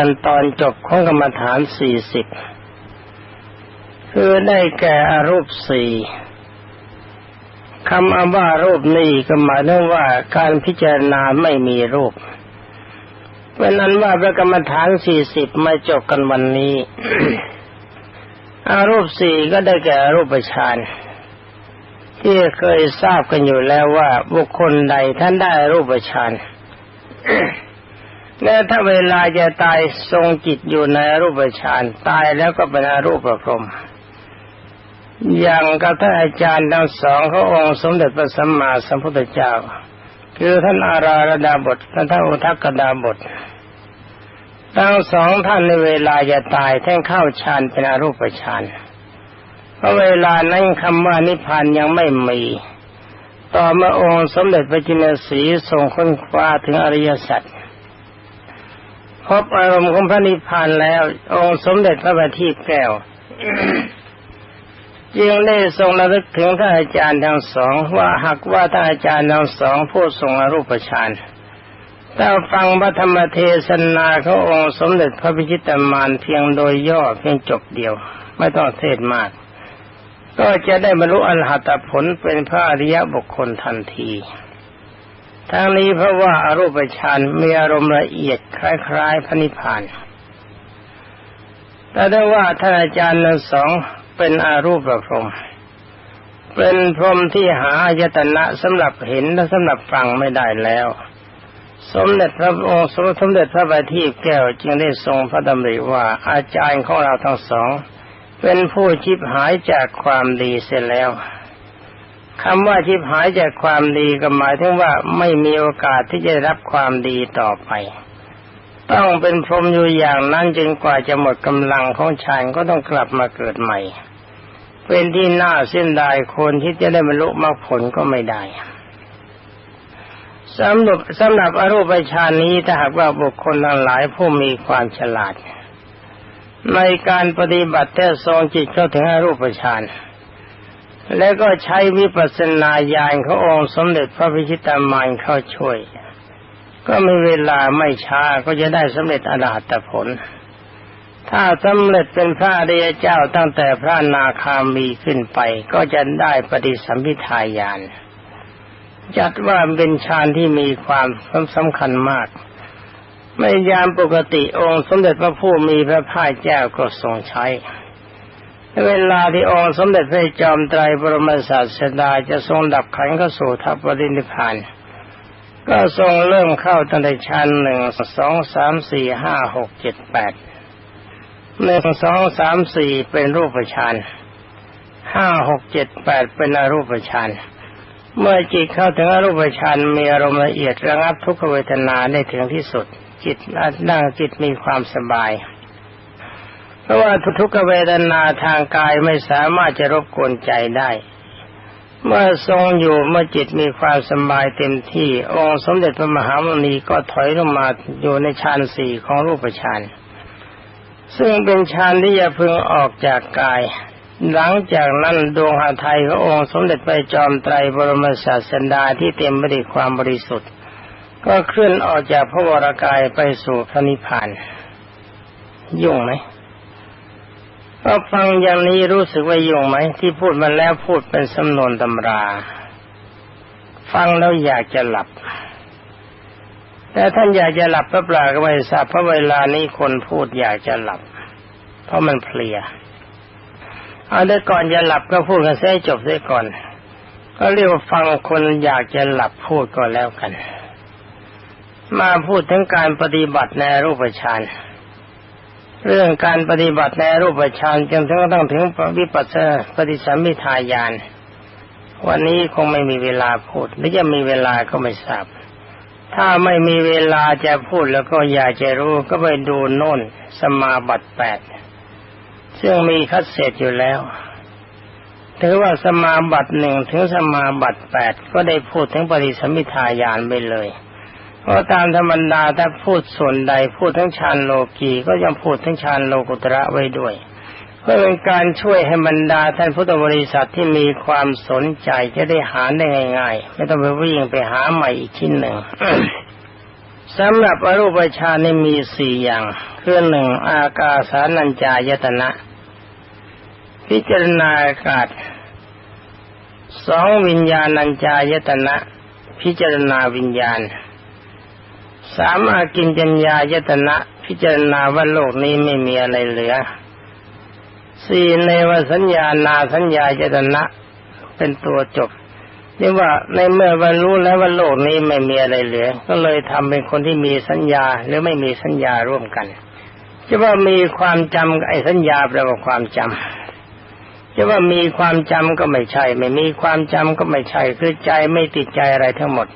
กันตอนจบของกรรมฐานสี่สิบคือได้แก่อรูปสี่คำว่ารูปนี้ก็หมายถึงว่าการพิจารณาไม่มีรูปเป็นนั้นว่าพระกรรมฐานสี่สิบมาจบกันวันนี้ อารูปสี่ก็ได้แก่อรูปฌานที่เคยทราบกันอยู่แล้วว่าบุคคลใดท่านได้รูปฌาน และถ้าเวลาจะตายทรงจิตอยู่ในรูปฌานตายแล้วก็เป็นอรูปพรหมอย่างกับท่านอาจารย์ทั้งสองเขาองค์สมเด็จพระสัมมาสัมพุทธเจ้า คือท่านอาราระดาบทท่านท่านอุทักกดาบททั้งสองท่านในเวลาจะตายท่านเข้าฌานเป็นอรูปฌานเพราะเวลานั้นคำว่านิพพานยังไม่มีต่อเมื่อองค์สมเด็จพระจินสีทรงค้นคว้าถึงอริยสัจ พบอารมณ์ของพระนิพพานแล้ว องค์สมเด็จพระบัณฑิตแก้วจึงได้ทรงระลึกถึงท่านอาจารย์ทั้งสองว่าหากว่าท่านอาจารย์ทั้งสองผู้ทรงอรูปฌานถ้าฟังพระธรรมเทศนาขององค์สมเด็จพระพิชิตมานเพียงโดยย่อเพียงจบเดียว ไม่ต้องเทศมาก ก็จะได้บรรลุอรหัตผลเป็นพระอริยบุคคลทันที ทั้งนี้เพราะว่าอารูปฌานมีอารมณ์ละเอียดคล้ายๆพระนิพพาน แต่ได้ว่าท่านอาจารย์ทั้งสองเป็นอารูปพรมเป็นพรมที่หาอายตนะสำหรับเห็นและสำหรับฟังไม่ได้แล้ว สมเด็จพระองค์สมเด็จพระบัณฑิตแก้วจึงได้ทรงพระดำริว่าอาจารย์ของเราทั้งสอง เป็นผู้ชิบหายจากความดีเสียแล้ว คำว่าชิบหายจากความดีก็หมายถึงว่าไม่มีโอกาสที่จะรับความดีต่อไป ต้องเป็นพรหมอยู่อย่างนั้นจนกว่าจะหมดกำลังของชายก็ต้องกลับมาเกิดใหม่ เป็นที่น่าเส้นดายคนที่จะได้บรรลุมรรคผลก็ไม่ได้สำหรับสำหรับอรูปฌานนี้ถ้าหากว่าบุคคลทั้งหลายผู้มีความฉลาด ในการปฏิบัติแต่ทรงจิตเข้าถึงอรูปฌาน แล้วก็ใช้วิปัสสนาญาณขององค์สมเด็จพระพิชิตามานเข้าช่วย ก็มีเวลาไม่ช้าก็จะได้สำเร็จอรหัตผล ถ้าสำเร็จเป็นพระอริยเจ้าตั้งแต่พระนาคามีขึ้นไป ก็จะได้ปฏิสัมพิทายานจัดว่าเป็นฌานที่มีความสำคัญมากไม่ยามปกติองค์สมเด็จพระผู้มีพระภาคเจ้าก็ทรงใช้ เวลาที่องค์สมเด็จพระจอมไตรบรมศาสดาจะทรงดับขันเข้าสู่ทัพปรินิพานก็ทรงเริ่มเข้าตั้งแต่ชั้นหนึ่งสองสามสี่ห้าหกเจ็ดแปดหนึ่งสองสามสี่เป็นรูปฌานห้าหกเจ็ดแปดเป็นอรูปฌานเมื่อจิตเข้าถึงอรูปฌานมีอารมณ์ละเอียดระงับทุกขเวทนาได้ถึงที่สุด จิตนั่งจิตมีความสบาย ราะว่าทุกขเวทนาทางกายไม่สามารถจะรบกวนใจได้ เมื่อทรงอยู่เมื่อจิตมีความสบายเต็มที่ องค์สมเด็จพระมหามุนีก็ถอยลงมาอยู่ในฌานสี่ของรูปฌานซึ่งเป็นฌานที่จะพึงออกจากกาย หลังจากนั้นดวงหาไทยขององค์สมเด็จพระจอมไตรบรมศาสดาที่เต็มไปด้วยความบริสุทธิ์ ก็เคลื่อนออกจากพระวรากายไปสู่พระนิพพานยุ่งไหม ก็ฟังอย่างนี้รู้สึกว่ายุ่งไหมที่พูดมาแล้วพูดเป็นสำนวนตำรา ฟังแล้วอยากจะหลับ แต่ท่านอยากจะหลับพระปลาก็ไม่ทราบเพราะเวลานี้คนพูดอยากจะหลับ เพราะมันเพลียเอาได้ก่อนจะหลับก็พูดกันเสียจบเสียก่อน ก็เรียกว่าฟังคนอยากจะหลับพูดก็แล้วกัน มาพูดถึงการปฏิบัติในรูปฌาน เรื่องการปฏิบัติในรูปฌานจนถึงต้องถึงวิปัสสนาปฏิสัมมิทายาน วันนี้คงไม่มีเวลาพูดหรือจะมีเวลาก็ไม่ทราบ ถ้าไม่มีเวลาจะพูดแล้วก็อยากจะรู้ก็ไปดูโน่นสมาบัติแปดซึ่งมีคัดเศษอยู่แล้ว ถือว่าสมาบัติหนึ่งถึงสมาบัติแปดก็ได้พูดถึงปฏิสัมมิทายานไปเลย เพราะตามธรรมดาถ้าพูดส่วนใดพูดทั้งฌานโลกีก็ยังพูดทั้งฌานโลกุตระไว้ด้วย เพื่อเป็นการช่วยให้บรรดาท่านพุทธบริษัทที่มีความสนใจจะได้หาได้ง่ายๆ ไม่ต้องไปวิ่งไปหาใหม่อีกชิ้นหนึ่งสำหรับอรูปฌานนี่มีสี่อย่างคือหนึ่งอากาสานัญจายตนะ พิจารณาอากาศสองวิญญาณัญจายตนะ พิจารณาวิญญาณ สามอากินจัญญายตนะ พิจารณาว่าโลกนี้ไม่มีอะไรเหลือ สี่ในวสัญญานาสัญญายตนะ เป็นตัวจบเรียกว่าในเมื่อบรรลุแล้วว่าโลกนี้ไม่มีอะไรเหลือ ก็เลยทำเป็นคนที่มีสัญญาหรือไม่มีสัญญาร่วมกันจะว่ามีความจำไอ้สัญญาแปลว่าความจำจะว่ามีความจำก็ไม่ใช่ ไม่มีความจำก็ไม่ใช่ คือใจไม่ติดใจอะไรทั้งหมด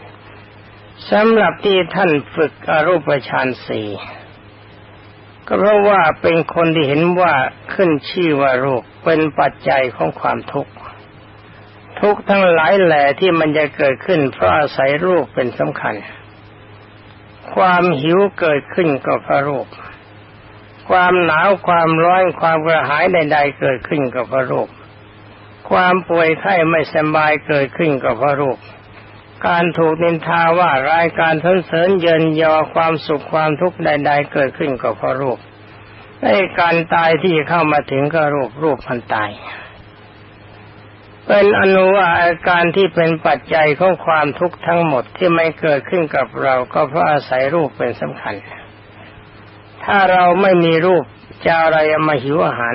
สำหรับที่ท่านฝึกอรูปฌานสี่ก็เพราะว่าเป็นคนที่เห็นว่าขึ้นชื่อว่ารูปเป็นปัจจัยของความทุกข์ ทุกทั้งหลายแหล่ที่มันจะเกิดขึ้นเพราะอาศัยรูปเป็นสำคัญ ความหิวเกิดขึ้นก็เพราะรูป ความหนาวความร้อนความกระหายใด ๆ เกิดขึ้นก็เพราะรูป ความป่วยไข้ไม่สบายเกิดขึ้นก็เพราะรูป การถูกนินทาว่ารายการทนเสริญเยินยอความสุขความทุกข์ใด ๆ เกิดขึ้นก็เพราะรูปไอ้การตายที่เข้ามาถึงก็รูปรูปมันตาย เป็นอนุว่าอาการที่เป็นปัจจัยของความทุกข์ทั้งหมดที่ไม่เกิดขึ้นกับเราก็เพราะอาศัยรูปเป็นสำคัญ ถ้าเราไม่มีรูปจะอะไรมาหิวอาหาร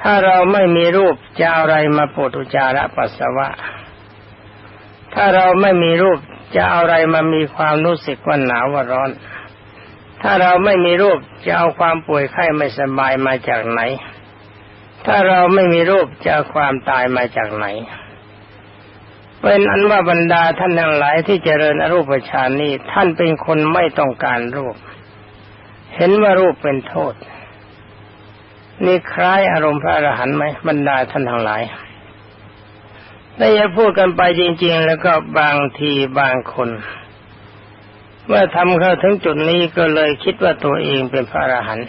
ถ้าเราไม่มีรูปจะอะไรมาปวดอุจาระปัสสาวะ ถ้าเราไม่มีรูปจะเอาอะไรมามีความรู้สึกว่าหนาวว่าร้อน ถ้าเราไม่มีรูปจะเอาความป่วยไข้ไม่สบายมาจากไหน ถ้าเราไม่มีรูปจะความตายมาจากไหน เป็นอันว่าบรรดาท่านทั้งหลายที่เจริญอรูปฌานนี้ท่านเป็นคนไม่ต้องการรูป เห็นว่ารูปเป็นโทษ นี่คล้ายอารมณ์พระอรหันต์ไหมบรรดาท่านทั้งหลาย แต่อย่าพูดกันไปจริง ๆ แล้วก็บางทีบางคนเมื่อทำเข้าถึงจุดนี้ก็เลยคิดว่าตัวเองเป็นพระอรหันต์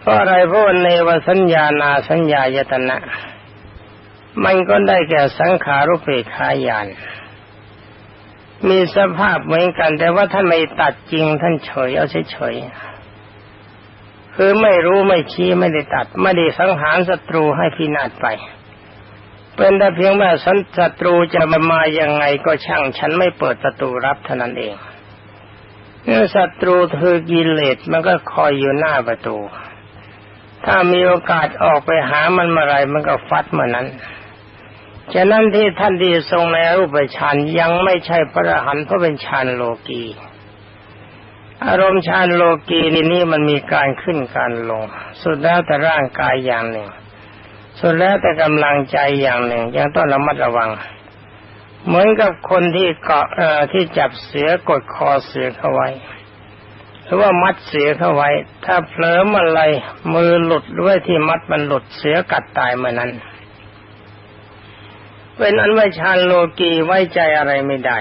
เพราะอะไรเพราะในวสัญญานาสัญญายตนะ มันก็ได้แก่สังขารุเปขายาน มีสภาพเหมือนกัน แต่ว่าท่านไม่ตัดจริงท่านเฉยเอาเฉยคือไม่รู้ไม่ชี้ไม่ได้ตัด ไม่ได้สังหารศัตรูให้พินาศไป เป็นแต่เพียงว่าศัตรูจะมามายังไงก็ช่างฉันไม่เปิดประตูรับเท่านั้นเองเมื่อศัตรูคือกิเลสมันก็คอยอยู่หน้าประตู ถ้ามีโอกาสออกไปหามันเมื่อไรมันก็ฟัดเมื่อนั้นฉะนั้นที่ท่านที่ทรงในรูปฌานยังไม่ใช่พระหันต์เพราะเป็นฌานโลกีอารมณ์ฌานโลกีนี่นี่มันมีการขึ้นการลง สุดแล้วแต่ร่างกายอย่างหนึ่ง สุดแล้วแต่กำลังใจอย่างหนึ่งยังต้องระมัดระวัง เหมือนกับคนที่เกาะเอ่อที่จับเสือกดคอเสือเข้าไว้ หรือว่ามัดเสียเข้าไว้ ถ้าเผลอมาอะไรมือหลุดด้วยที่มัดมันหลุดเสียกัดตายเมื่อนั้นเป็นอันว่าชาโลกีไว้ใจอะไรไม่ได้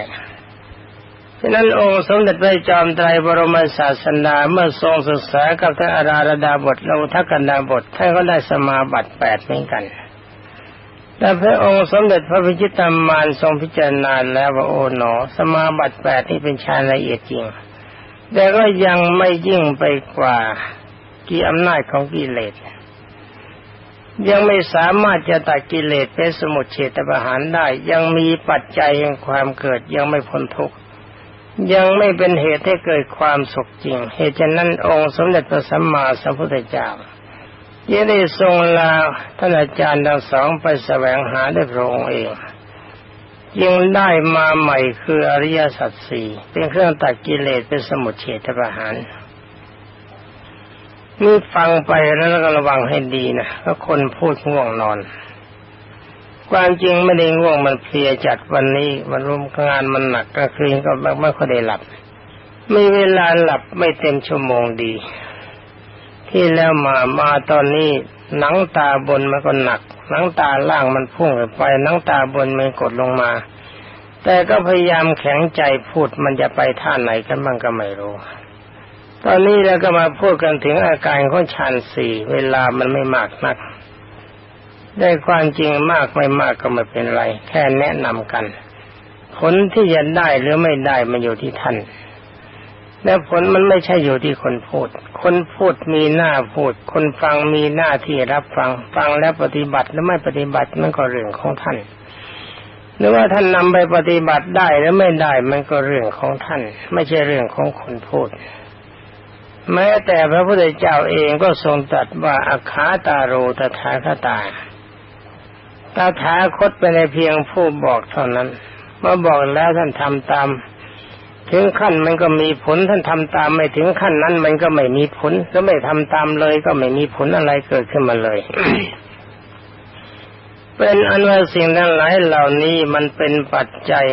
ฉะนั้นองค์สมเด็จพระจอมไตรบรมศาสนาเมื่อทรงศึกษากับท่านอาราธดาบทเราทักกันดาบทท่านก็ได้สมาบัติแปดเหมือนกันแต่พระองค์สมเด็จพระพิจิตรมานทรงพิจารณาแล้วว่าโอ๋หนอ สมาบัติแปดนี่เป็นฌานละเอียดจริง แต่ก็ยังไม่ยิ่งไปกว่ากี่อำนาจของกิเลสยังไม่สามารถจะตัดกิเลสเป็นสมุทเฉตประหารได้ ยังมีปัจจัยแห่งความเกิดยังไม่พ้นทุกข์ ยังไม่เป็นเหตุให้เกิดความสุขจริง เหตุฉะนั้นองค์สมเด็จพระสัมมาสัมพุทธเจ้ายังได้ทรงลาท่านอาจารย์ทั้งสองไปแสวงหาด้วยพระองค์เองยังได้มาใหม่คืออริยสัจสี่เป็นเครื่องตัดกิเลสเป็นสมุทเฉทประหารนี่ฟังไปแล้วก็ระวังให้ดีนะเพราะคนพูดง่วงนอน ความจริงไม่ได้ง่วงมันเพลียจัดวันนี้มันรุมงานมันหนักก็คืนก็ไม่ค่อยได้หลับ ไมีเวลาหลับไม่เต็มชั่วโมงดี ที่แล้วมามาตอนนี้หนังตาบนมันก็หนัก หนังตาล่างมันพุ่งไปหนังตาบนมันกดลงมา แต่ก็พยายามแข็งใจพูดมันจะไปท่าไหนกันบ้างก็ไม่รู้ ตอนนี้เราก็มาพูดกันถึงอาการของฌานสี่เวลามันไม่มากนัก ได้ความจริงมากไม่มากก็ไม่เป็นไร แค่แนะนำกัน ผลที่จะได้หรือไม่ได้มันอยู่ที่ท่าน และผลมันไม่ใช่อยู่ที่คนพูด คนพูดมีหน้าพูด คนฟังมีหน้าที่รับฟัง ฟังแล้วปฏิบัติแล้วไม่ปฏิบัติมันก็เรื่องของท่าน หรือว่าท่านนำไปปฏิบัติได้หรือไม่ได้มันก็เรื่องของท่าน ไม่ใช่เรื่องของคนพูดแม้แต่พระพุทธเจ้าเองก็ทรงตรัสว่าอาคาตาโรตถาคตา ตาถาคตเป็นเพียงผู้บอกเท่านั้น เมื่อบอกแล้วท่านทำตาม ถึงขั้นมันก็มีผลท่านทำตามไม่ถึงขั้นนั้นมันก็ไม่มีผลก็ไม่ทำตามเลย ก็ไม่มีผลอะไรเกิดขึ้นมาเลย เป็นอันว่าสิ่งทั้งหลายเหล่านี้มันเป็นปัจจัย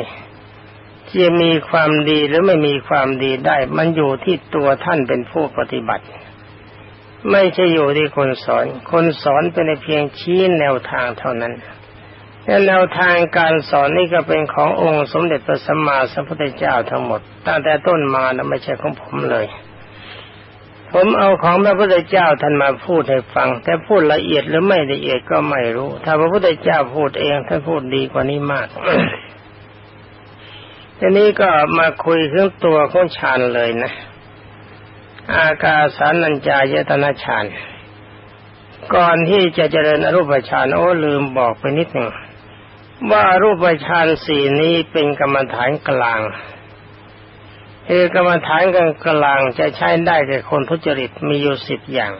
ที่มีความดีหรือไม่มีความดีได้ มันอยู่ที่ตัวท่านเป็นผู้ปฏิบัติ ไม่ใช่อยู่ที่คนสอน คนสอนเป็นเพียงชี้แนวทางเท่านั้นแนวทางการสอนนี่ก็เป็นขององค์สมเด็จพระสัมมาสัมพุทธเจ้าทั้งหมด ตั้งแต่ต้นมานะไม่ใช่ของผมเลย ผมเอาของพระพุทธเจ้าท่านมาพูดให้ฟัง แต่พูดละเอียดหรือไม่ละเอียดก็ไม่รู้ ถ้าพระพุทธเจ้าพูดเองท่านพูดดีกว่านี้มากทีนี้ก็มาคุยเรื่องตัวของฌานเลยนะ อากาสานัญจายตนะฌานก่อนที่จะเจริญอรูปฌานโอ้ลืมบอกไปนิดหนึ่งว่ารูปฌานสี่นี้เป็นกรรมฐานกลางคือกรรมฐานกลางกลางจะใช้ได้แก่คนทุจริตมีอยู่สิบอย่าง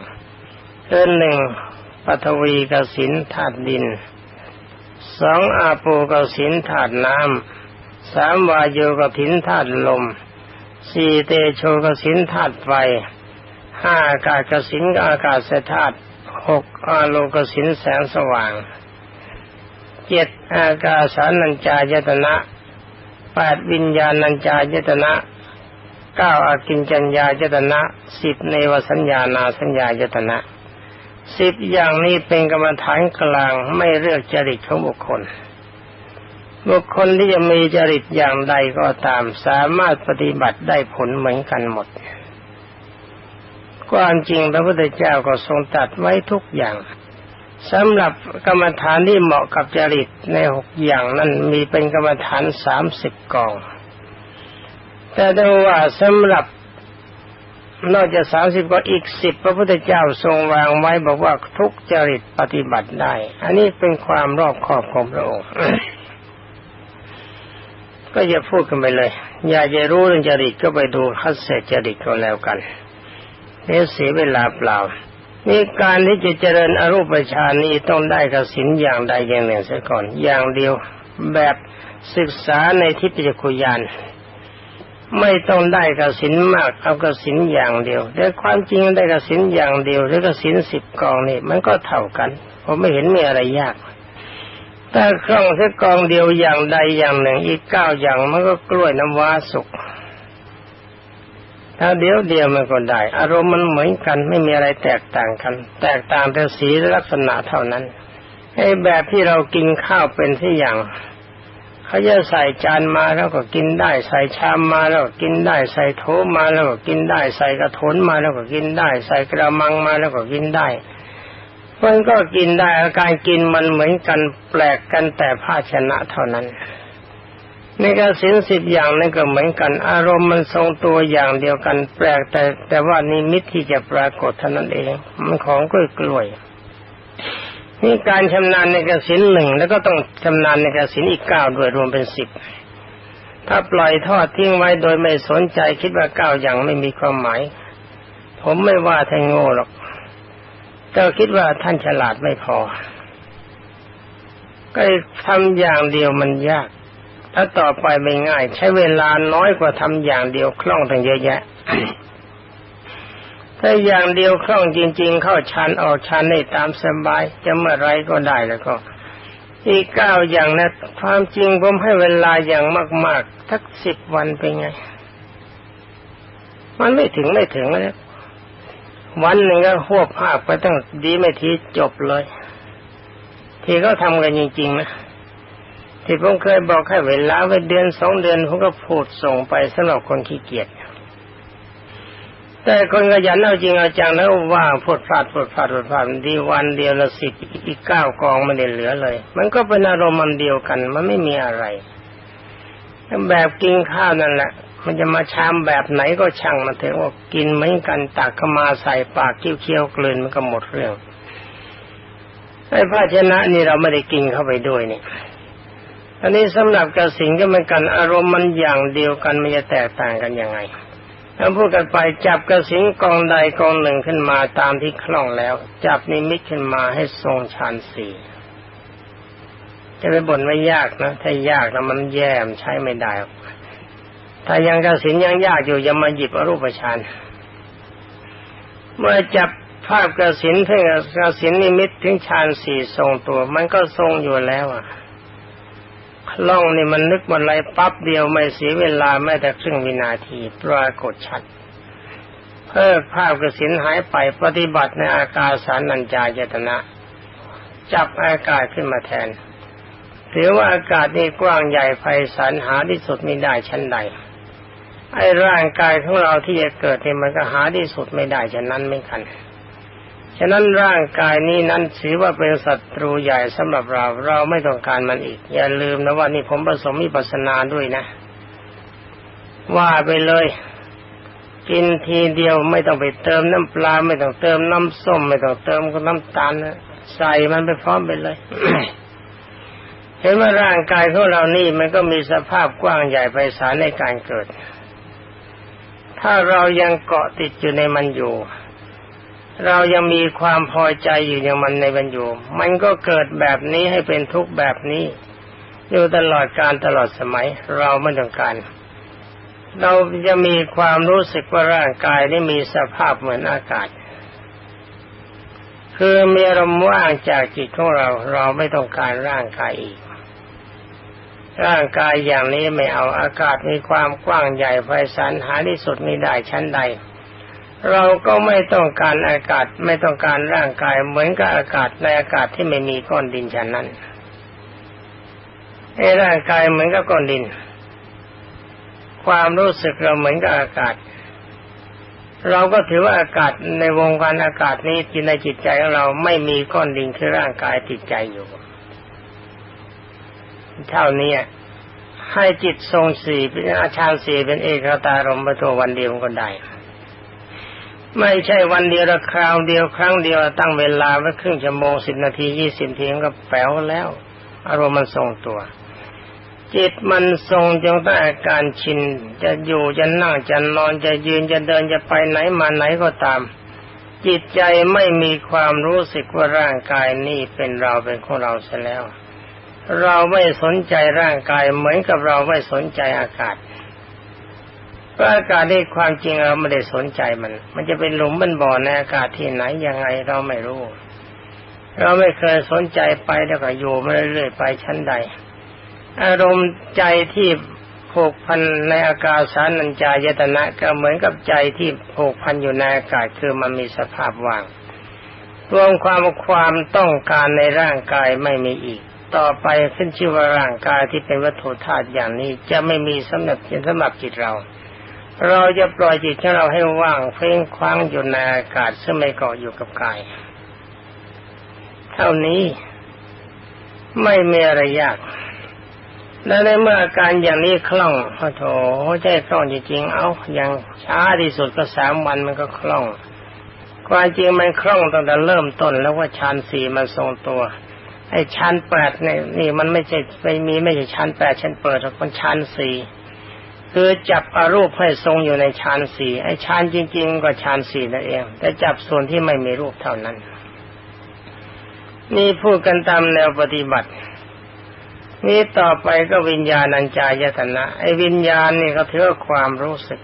เออหนึ่งปัทวีกสินธาตุดินสองอาปูกสินธาตุน้ำสามวายโยกสินธาตุลม สี่เตโชกสินธาตุไฟห้าอากาศกสินอากาศธาตุหกอาโลกสินแสงสว่างเจ็ดอากาสานัญจายตนะแปดวิญญาณัญจายตนะเก้าอากินจัญญายตนะสิบในวสัญญานาสัญญายตนะสิบอย่างนี้เป็นกรรมฐานกลางไม่เลือกจริตของบุคคล บุคคลที่จะมีจริตอย่างใดก็ตาม สามารถปฏิบัติได้ผลเหมือนกันหมดความจริงพระพุทธเจ้าก็ทรงตัดไว้ทุกอย่างสำหรับกรรมฐานที่เหมาะกับจริตในหกอย่างนั้นมีเป็นกรรมฐานสามสิบกอง แต่ดูว่าสำหรับนอกจากสามสิบก็อีกสิบพระพุทธเจ้าทรงวางไว้บอกว่าทุกจริตปฏิบัติได้ อันนี้เป็นความรอบคอบของพระองค์ ก็อย่าพูดกันไปเลย อยากจะรู้เรื่องจริตก็ไปดูคัสเซจริตก็แล้วกันเนี่ยเสียเวลาเปล่านี่การที่จะเจริญอรูปฌานนี้ต้องได้กสินอย่างใดอย่างหนึ่งเสียก่อน อย่างเดียวแบบศึกษาในทิพยคุยานไม่ต้องได้กสินมากเอากสินอย่างเดียวแต่ความจริงได้กสินอย่างเดียวหรือกสินสิบกองนี่มันก็เท่ากันผมไม่เห็นมีอะไรยาก แต่คล่องแค่กองเดียวอย่างใดอย่างหนึ่งอีกเก้าอย่างมันก็กล้วยน้ำว้าสุก ถ้าเดียวเดียวมันก็ได้ อารมณ์มันเหมือนกันไม่มีอะไรแตกต่างกัน แตกต่างแต่สีลักษณะเท่านั้นไอ้แบบที่เรากินข้าวเป็นที่อย่างเขาจะใส่จานมาแล้วก็กินได้ ใส่ชามมาแล้วก็กินได้ ใส่โถมาแล้วก็กินได้ ใส่กระถนมาแล้วก็กินได้ ใส่กระมังมาแล้วก็กินได้ มันก็กินได้อาการกินมันเหมือนกันแปลกกันแต่ภาชนะเท่านั้นในการสินสิบอย่างนั้นก็เหมือนกัน อารมณ์มันทรงตัวอย่างเดียวกัน แปลกแต่แต่ว่านิมิตที่จะปรากฏเท่านั้นเอง มันของกล้วยกล้วยนี่การชำนาญในกสินหนึ่งแล้วก็ต้องชำนาญในกสินอีกเก้าด้วยรวมเป็นสิบถ้าปล่อยทอดทิ้งไว้โดยไม่สนใจคิดว่าเก้าอย่างไม่มีความหมาย ผมไม่ว่าท่านโง่หรอก แต่คิดว่าท่านฉลาดไม่พอ ก็ทำอย่างเดียวมันยาก ถ้าต่อไปไม่ง่าย ใช้เวลาน้อยกว่าทำอย่างเดียวคล่องตั้งเยอะแยะถ้าอย่างเดียวคล่องจริง ๆ เข้าชันออกชันได้ตามสบาย จะเมื่อไรก็ได้แล้วก็ อีกเก้าอย่างนะความจริงผมให้เวลาอย่างมาก ๆ ทักสิบวันเป็นไง มันไม่ถึงไม่ถึงเลย วันหนึ่งก็หวบภาพไปตั้งดีไม่ทีจบเลย ที่เขาทำกันจริงๆนะที่ผมเคยบอกให้เวลาไว้เดือนสองเดือนผมก็พูดส่งไปสำหรับคนขี้เกียจแต่คนขยันเอาจริงเอาจังแล้วว่างพูดพลาดพูดพลาดพูดพลาดดีวันเดียวละสิบอีกเก้ากองไม่ได้เหลือเลย มันก็เป็นอารมณ์มันเดียวกัน มันไม่มีอะไรแบบกินข้าวนั่นแหละ มันจะมาชามแบบไหนก็ช่างมันเถอะว่ากินเหมือนกันตักเข้ามาใส่ปากเคี้ยวๆกลืนมันก็หมดเรื่องไอ้ภาชนะนี่เราไม่ได้กินเข้าไปด้วยเนี่ยอันนี้สำหรับกระสิงก็เหมือนกันอารมณ์มันอย่างเดียวกันมันจะแตกต่างกันยังไงถ้าพูดกันไปจับกระสิงกองใดกองหนึ่งขึ้นมาตามที่คล่องแล้ว จับนิมิตขึ้นมาให้ทรงฌานสี่จะไปบ่นไม่ยากนะ ถ้ายากแล้วมันแย่มใช้ไม่ได้ ถ้ายังกระสินยังยากอยู่อย่ามาหยิบอรูปฌานเมื่อจับภาพกระสินเพ่งกระสินนิมิตถึงฌานสี่ทรงตัว มันก็ทรงอยู่แล้วอะคล่องนี่มันนึกมันไรปั๊บเดียวไม่เสียเวลาแม้แต่ครึ่งวินาที ปรากฏชัด เพิ่ภาพกระสินหายไปปฏิบัติในอากาศสารนัญจายตนะ จับอากาศขึ้นมาแทนถือว่าอากาศนี่กว้างใหญ่ไพศาลหาที่สุดไม่ได้ชั้นใด ไอ้ร่างกายของเราที่จะเกิดเนี่ยมันก็หาที่สุดไม่ได้ฉะนั้นไม่กันฉะนั้นร่างกายนี้นั้นถือว่าเป็นศัตรูใหญ่สำหรับเรา เราไม่ต้องการมันอีก อย่าลืมนะว่านี่ผมผสมมิปัสนาด้วยนะ ว่าไปเลย กินทีเดียวไม่ต้องไปเติมน้ำปลาไม่ต้องเติมน้ำส้ม ไม่ต้องเติมน้ำตาลนะใส่มันไปพร้อมไปเลยเห็นว่าร่างกายของเรานี่มันก็มีสภาพกว้างใหญ่ไพศาลในการเกิด ถ้าเรายังเกาะติดอยู่ในมันอยู่ เรายังมีความพอใจอยู่ในมันในมันอยู่ มันก็เกิดแบบนี้ให้เป็นทุกข์แบบนี้ อยู่ตลอดการตลอดสมัย เราไม่ต้องการ เราจะมีความรู้สึกว่าร่างกายนี่มีสภาพเหมือนอากาศ คือมีอารมณ์ว่างจากจิตของเรา เราไม่ต้องการร่างกายอีก ร่างกายอย่างนี้ไม่เอาอากาศมีความกว้างใหญ่ไพศาลหาที่สุดไม่ได้ชั้นใด เราก็ไม่ต้องการอากาศไม่ต้องการร่างกายเหมือนกับอากาศในอากาศที่ไม่มีก้อนดินฉันนั้นไอ้ร่างกายเหมือนกับก้อนดิน ความรู้สึกเราเหมือนกับอากาศ เราก็ถือว่าอากาศในวงการอากาศนี้ในจิตใจของเราไม่มีก้อนดินคือร่างกายติดใจอยู่ เท่านี้ให้จิตทรงสี่เป็นอาชาสี่เป็นเอกตารมณ์ตัววันเดียวก็ได้ ไม่ใช่วันเดียวละคราวเดียวครั้งเดียวตั้งเวลาไว้ครึ่งชั่วโมงสิบนาทียี่สิบทีก็แป๋วแล้ว อารมณ์มันทรงตัว จิตมันทรงจงตั้งอาการชิน จะอยู่จะนั่งจะนอนจะยืนจะเดินจะไปไหนมาไหนก็ตาม จิตใจไม่มีความรู้สึกว่าร่างกายนี่เป็นเราเป็นของเราเสียแล้ว เราไม่สนใจร่างกายเหมือนกับเราไม่สนใจอากาศเพราะอากาศนี่ความจริงเราไม่ได้สนใจมัน มันจะเป็นหลุมเป็นบ่อในอากาศที่ไหนยังไงเราไม่รู้ เราไม่เคยสนใจไปแล้วก็อยู่มาเรื่อยๆไปชั้นใด อารมณ์ใจที่ผูกพันในอากาศสานัญจายตนะก็เหมือนกับใจที่ผูกพันอยู่ในอากาศคือมันมีสภาพว่าง รวมความความต้องการในร่างกายไม่มีอีก ต่อไปขึ้นชื่อว่าร่างกายที่เป็นวัตถุธาตุอย่างนี้จะไม่มีสำหรับสำหรับจิตเรา เราจะปล่อยจิตของเราให้ว่างเฟ้งคว้างอยู่ในอากาศซึ่งไม่เกาะอยู่กับกาย เท่านี้ไม่มีอะไรยากและในเมื่ออาการอย่างนี้คล่องโอ้โถใจคล่องจริงๆ เอาอย่างช้าที่สุดก็สามวันมันก็คล่อง ความจริงมันคล่องตั้งแต่เริ่มต้นแล้วว่าฌานสี่มันทรงตัว ไอ้ชั้นแปดเนี่ยนี่มันไม่ใช่ไม่มีไม่ใช่ชั้นแปดชั้นเปิดมันชั้นสี่คือจับอรูปให้ทรงอยู่ในชั้นสี่ไอ้ชั้นจริง ๆ ก็ชั้นสี่นั่นเอง แต่จับส่วนที่ไม่มีรูปเท่านั้น นี่พูดกันตามแนวปฏิบัติ นี่ต่อไปก็วิญญาณัญจายตนะไอ้วิญญาณนี่ก็ถือความรู้สึก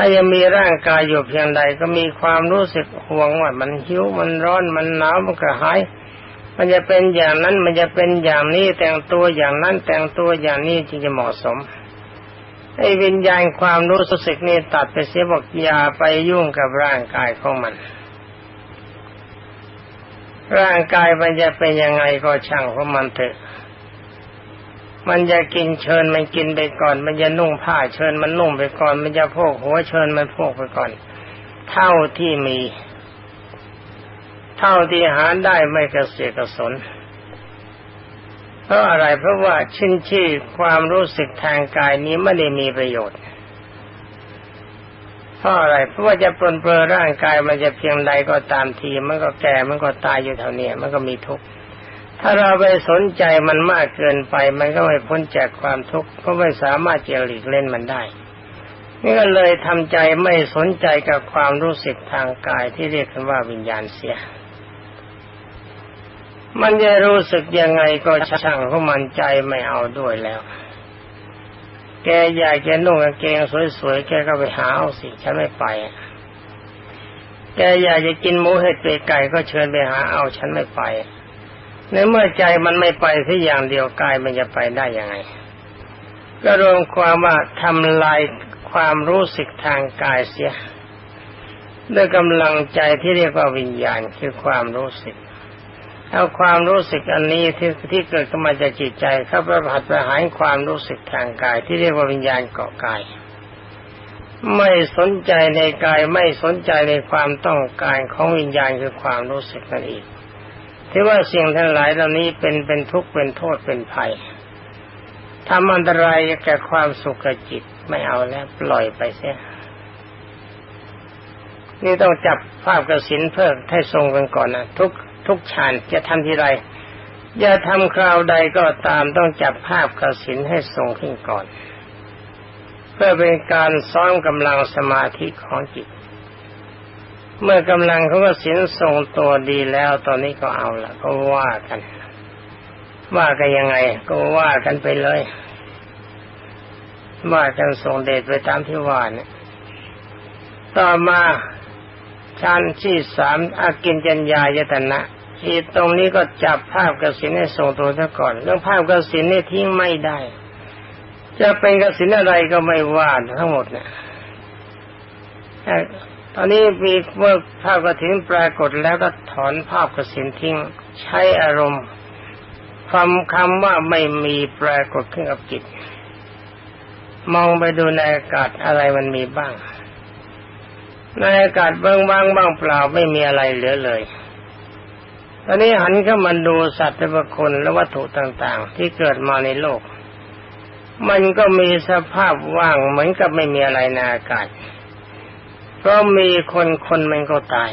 ถ้ายังมีร่างกายอยู่เพียงใดก็มีความรู้สึกห่วงว่ามันหิวมันร้อนมันหนาวมันกระหาย มันจะเป็นอย่างนั้นมันจะเป็นอย่างนี้แต่งตัวอย่างนั้นแต่งตัวอย่างนี้จึงจะเหมาะสมไอ้วิญญาณความรู้สึกนี่ตัดไปเสียบอกอย่าไปยุ่งกับร่างกายของมัน ร่างกายมันจะเป็นยังไงก็ช่างของมันเถอะ มันจะกินเชิญมันกินไปก่อน มันจะนุ่งผ้าเชิญมันนุ่งไปก่อน มันจะพกหัวเชิญมันพกไปก่อน เท่าที่มี เท่าที่หาได้ไม่กระเสียกระสนเพราะอะไรเพราะว่าชินชี่ความรู้สึกทางกายนี้ไม่ได้มีประโยชน์เพราะอะไรเพราะว่าจะปลนเปลือร่างกายมันจะเพียงใดก็ตามที มันก็แก่มันก็ตายอยู่เท่านี้มันก็มีทุกข์ ถ้าเราไปสนใจมันมากเกินไป มันก็ไม่พ้นจากความทุกข์ก็ไม่สามารถจะหลีกเล่นมันได้นี่ก็เลยทำใจไม่สนใจกับความรู้สึกทางกายที่เรียกกันว่าวิญญาณเสีย มันจะรู้สึกยังไงก็ช่างเพราะมันใจไม่เอาด้วยแล้ว แกอยากจะนุ่งกางเกงสวยๆแกก็ไปหาเอาสิฉันไม่ไป แกอยากจะกินหมูเห็ดเป็ดไก่ก็เชิญไปหาเอาฉันไม่ไป ในเมื่อใจมันไม่ไปแค่อย่างเดียวกายมันจะไปได้ยังไง ก็รวมความว่าทำลายความรู้สึกทางกายเสีย ด้วยกำลังใจที่เรียกว่าวิญญาณคือความรู้สึกเอาความรู้สึกอันนี้ที่ที่เกิดขึ้นมาจากจิตใจเข้าประผัดประหารความรู้สึกทางกาย ที่เรียกว่าวิญญาณเกาะกาย ไม่สนใจในกายไม่สนใจในความต้องการของวิญญาณคือความรู้สึกนั่นเอง ที่ว่าสิ่งทั้งหลายเหล่านี้เป็นเป็นทุกข์เป็นโทษเป็นภัยทำอันตรายแก่ความสุขจิตไม่เอาแล้วปล่อยไปเสียนี่ต้องจับภาพกระสินเพิ่มให้ทรงกันก่อนนะทุกทุกฌานจะทำทีไรอย่าทำคราวใดก็ตามต้องจับภาพกระสินให้ทรงขึ้นก่อน เพื่อเป็นการซ้อมกำลังสมาธิของจิต เมื่อกำลังเขาก็สินทรงตัวดีแล้ว ตอนนี้ก็เอาละก็ว่ากัน ว่ากันยังไง ก็ว่ากันไปเลย ว่ากันทรงเดชไปตามที่ว่าเนี่ย ต่อมาชั้นที่สามอากินจัญญายตนะที่ตรงนี้ก็จับภาพกสินให้ทรงตัวซะก่อน เรื่องภาพกสินนี่ทิ้งไม่ได้ จะเป็นกสินอะไรก็ไม่ว่าทั้งหมดเนี่ย อันนี้มีเมื่อภาพกระสินปรากฏแล้วก็ถอนภาพกระสินทิ้ง ใช้อารมณ์ความคำว่าไม่มีปรากฏขึ้นกับจิต มองไปดูในอากาศอะไรมันมีบ้าง ในอากาศเบื้องบ้างบ้างเปล่าไม่มีอะไรเหลือเลยตอนนี้หันเข้ามาดูสัตว์และคนและวัตถุต่างๆ ที่เกิดมาในโลก มันก็มีสภาพว่างเหมือนกับไม่มีอะไรในอากาศ เพราะมีคนคนมันก็ตาย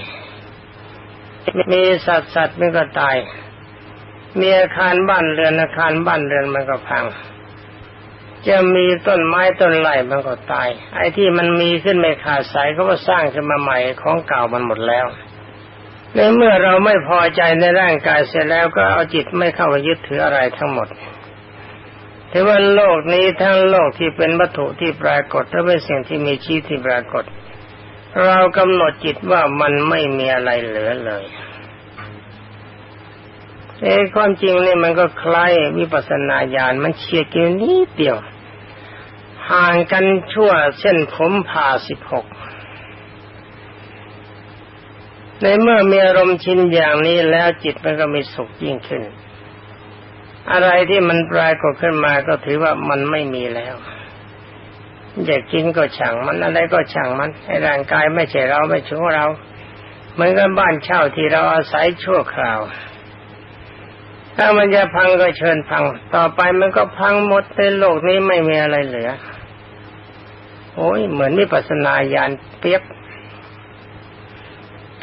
มีสัตว์สัตว์มันก็ตาย มีอาคารบ้านเรือนอาคารบ้านเรือนมันก็พัง จะมีต้นไม้ต้นไม้มันก็ตาย ไอ้ที่มันมีขึ้นไม่ขาดสายเขาก็สร้างขึ้นมาใหม่ของเก่ามันหมดแล้วในเมื่อเราไม่พอใจในร่างกายเสร็จแล้วก็เอาจิตไม่เข้าไปยึดถืออะไรทั้งหมดถือว่าโลกนี้ทั้งโลกที่เป็นวัตถุที่ปรากฏและเป็นสิ่งที่มีชีวิตที่ปรากฏ เรากำหนดจิตว่ามันไม่มีอะไรเหลือเลยเอ้ความจริงนี่มันก็คล้ายวิปัสสนาญาณมันเชียร์เกี่ยวนิดเดียว ห่างกันชั่วเส้นผมผ่าสิบหกในเมื่อมีอารมณ์ชินอย่างนี้แล้วจิตมันก็มีสุขยิ่งขึ้น อะไรที่มันปรากฏขึ้นมาก็ถือว่ามันไม่มีแล้ว อยากกินก็ช่างมันอะไรก็ช่างมันไอ้ร่างกายไม่ใช่เราไม่ใช่ของเราเหมือนกับบ้านเช่าที่เราอาศัยชั่วคราว ถ้ามันจะพังก็เชิญพัง ต่อไปมันก็พังหมดในโลกนี้ไม่มีอะไรเหลือ โอ้ยเหมือนมีปัสนาญาณเปียบ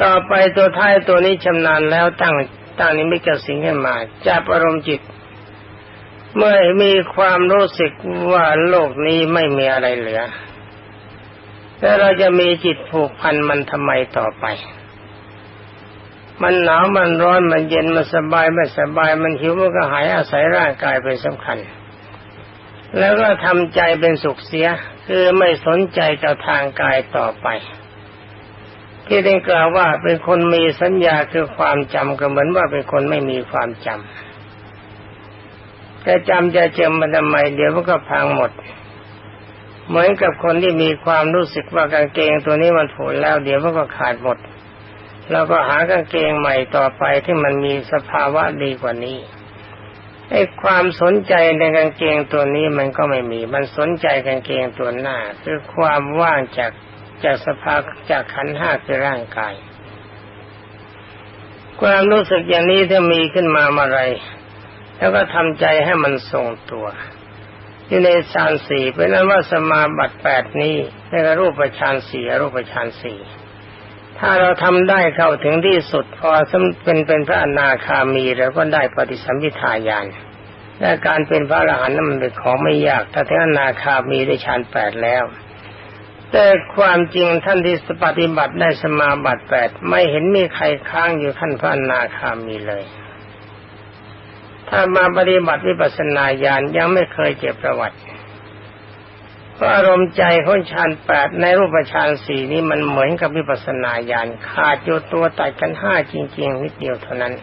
ต่อไปตัวท้ายตัวนี้ชำนาญแล้วตั้งตั้งนี้ไม่กระสิงขึ้นมาจับอารมณ์จิต เมื่อมีความรู้สึกว่าโลกนี้ไม่มีอะไรเหลือ แล้วเราจะมีจิตผูกพันมันทำไมต่อไป มันหนาวมันร้อนมันเย็นมันสบายไม่สบายมันหิวมันก็หายอาศัยร่างกายเป็นสำคัญ แล้วก็ทำใจเป็นสุขเสีย คือไม่สนใจกับทางกายต่อไป ที่ได้กล่าวว่าเป็นคนมีสัญญาคือความจำก็เหมือนว่าเป็นคนไม่มีความจำ จะจำจะเจมมันทำไมเดี๋ยวมันก็พังหมด เหมือนกับคนที่มีความรู้สึกว่ากางเกงตัวนี้มันผุแล้ว เดี๋ยวมันก็ขาดหมดเราก็หากางเกงใหม่ต่อไปที่มันมีสภาวะดีกว่านี้ไอ้ความสนใจในกางเกงตัวนี้มันก็ไม่มี มันสนใจกางเกงตัวหน้า คือความว่างจากจากสภาจากขันห้าคือร่างกาย ความรู้สึกอย่างนี้ถ้ามีขึ้นมาเมื่อไร แล้วก็ทำใจให้มันทรงตัวอยู่ในฌานสี่เป็นนั้นว่าสมาบัติแปดนี้ในรูปฌานสี่รูปฌานสี่ถ้าเราทำได้เข้าถึงที่สุดพอเป็นเป็นพระอนาคามีเราก็ได้ปฏิสัมพิทาญาณและการเป็นพระอรหันต์นั้นมันเป็นของไม่ยากถ้าถึงอนาคามีได้ฌานแปดแล้วแต่ความจริงท่านที่ปฏิบัติได้สมาบัติแปดไม่เห็นมีใครค้างอยู่ท่านพระอนาคามีเลย ถ้ามาปฏิบัติวิปัสสนาญาณยังไม่เคยเจ็บประวัติเพราะอารมณ์ใจของฌานแปดในรูปฌานสี่นี้มันเหมือนกับวิปัสสนาญาณขาดอยู่ตัวตัดกันห้าจริงๆนิดเดียวเท่านั้น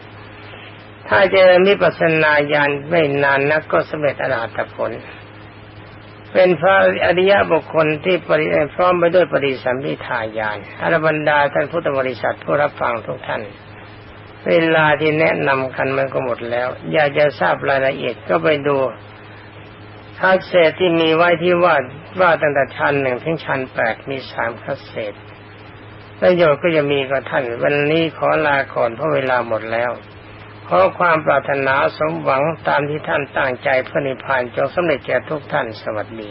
ถ้าเจริญวิปัสสนาญาณไม่นานนักก็สำเร็จอรหัตผล เป็นพระอริยบุคคลที่ปริพร้อมไปด้วยปริสัมพิทายานอรบรรดาท่านพุทธบริษัทผู้รับฟังทุกท่าน เวลาที่แนะนำกันมันก็หมดแล้ว อยากจะทราบรายละเอียดก็ไปดูคัสเศษที่มีไว้ที่ว่าว่าตั้งแต่ชั้นหนึ่งถึงชั้นแปดมีสามคัสเศษประโยชน์ก็จะมีกับท่าน วันนี้ขอลาก่อนเพราะเวลาหมดแล้วขอความปรารถนาสมหวังตามที่ท่านตั้งใจเพื่อนิพพานจงสำเร็จแก่ทุกท่านสวัสดี